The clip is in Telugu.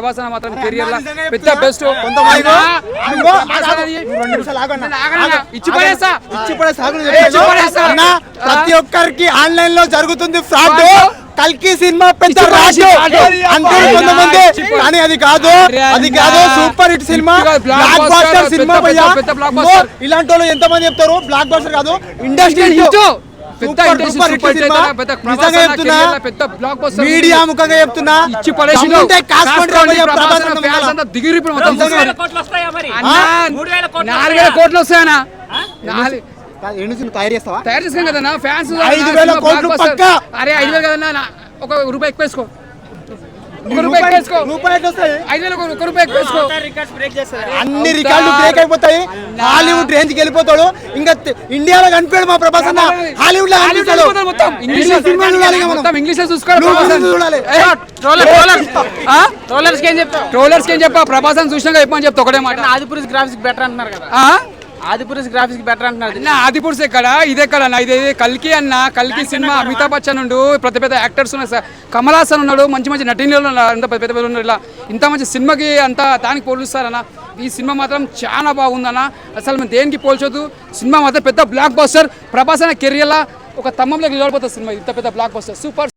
ప్రభాస్ అన్న మాత్రం కెరియర్ పెద్ద బెస్ట్ ప్రతి ఒక్కరికి ఆన్లైన్లో జరుగుతుంది ఫ్రాడ్. కల్కి సినిమా పెద్ద రాజు fraud. కొంతమంది కానీ అది కాదు అది కాదు super hit cinema. Blockbuster cinema. ఇలాంటి వాళ్ళు ఎంతమంది చెప్తారు? బ్లాక్ బాస్టర్ కాదు ఇండస్ట్రీ పెద్ద పెద్ద బ్లాక్ బస్టర్ మీడియా ముఖంగా చెప్తున్నా ఇచ్చి పడేసి దమ్ముంటే కాసుకోండి రా భయ్యా, ప్రభాస్ అన్న ఫ్యాన్స్ ముఖాన. అంతా దిగిరిపోయి మొత్తం నిజంగా. చూసుకోండి. కోట్లు వస్తాయా మరి? అన్నా, మూడు వేల కోట్లు నాలుగు వేల కోట్లు వస్తాయనా తయారు చేస్తావా? తయారు చేసుకుని కదన్నా ఫ్యాన్స్ ఐదు వేల కోట్లు పక్కా. అరే ఐదు వేలు కదన్నా నా- ఒక రూపాయి ఎక్కువ వేసుకో. అన్ని రికార్డులు బ్రేక్ అయిపోతాయి. హాలీవుడ్ రేంజ్కి వెళ్ళిపోతాడు. ఇంకా ఇండియాలో కనిపించాడు మా ప్రభాస్ అన్న. హాలీవుడ్లో హాలీవుడ్ కనిపించాడు మొత్తం. ఇంగ్లీష్. మొత్తం. ఇంగ్లీష్లో చూసుకోవాలి. ట్రోలర్స్ ఏం చెప్తావు ట్రోలర్స్కి ఏం చెప్పా ప్రభాస్ అని చూసినాక చెప్పని చెప్తా ఒకటే మాట. ఆదిపురుష్ గ్రాఫిక్స్ బెటర్ అంటున్నారు కదా. ఆ? ఆదిపురుష్ గ్రాఫిక్స్ బెటర్ అంటున్నారు నా ఆదిపురుష్ ఎక్కడ ఇది ఎక్కడ అన్న ఇది కల్కి అన్న కల్కి సినిమా అమితాబ్ బచ్చన్ ఉండు పెద్ద పెద్ద యాక్టర్స్ ఉన్నారు సార్. కమల్ హాసన్ ఉన్నాడు మంచి మంచి నటీనటులు ఉన్నారు అంత పెద్ద పెద్ద ఉన్నారు ఇలా. ఇంత మంచి సినిమాకి అంత దానికి పోలుస్తారన్న ఈ సినిమా మాత్రం చాలా బాగుందన్న. అసలు మేము దేనికి పోల్చొద్దు? సినిమా మాత్రం పెద్ద బ్లాక్ బస్టర్ ప్రభాస్ అనే కెరియర్లా ఒక తమ్మంలోకి నిలబడిపోతుంది సినిమా. ఇంత పెద్ద బ్లాక్ బస్టర్ సూపర్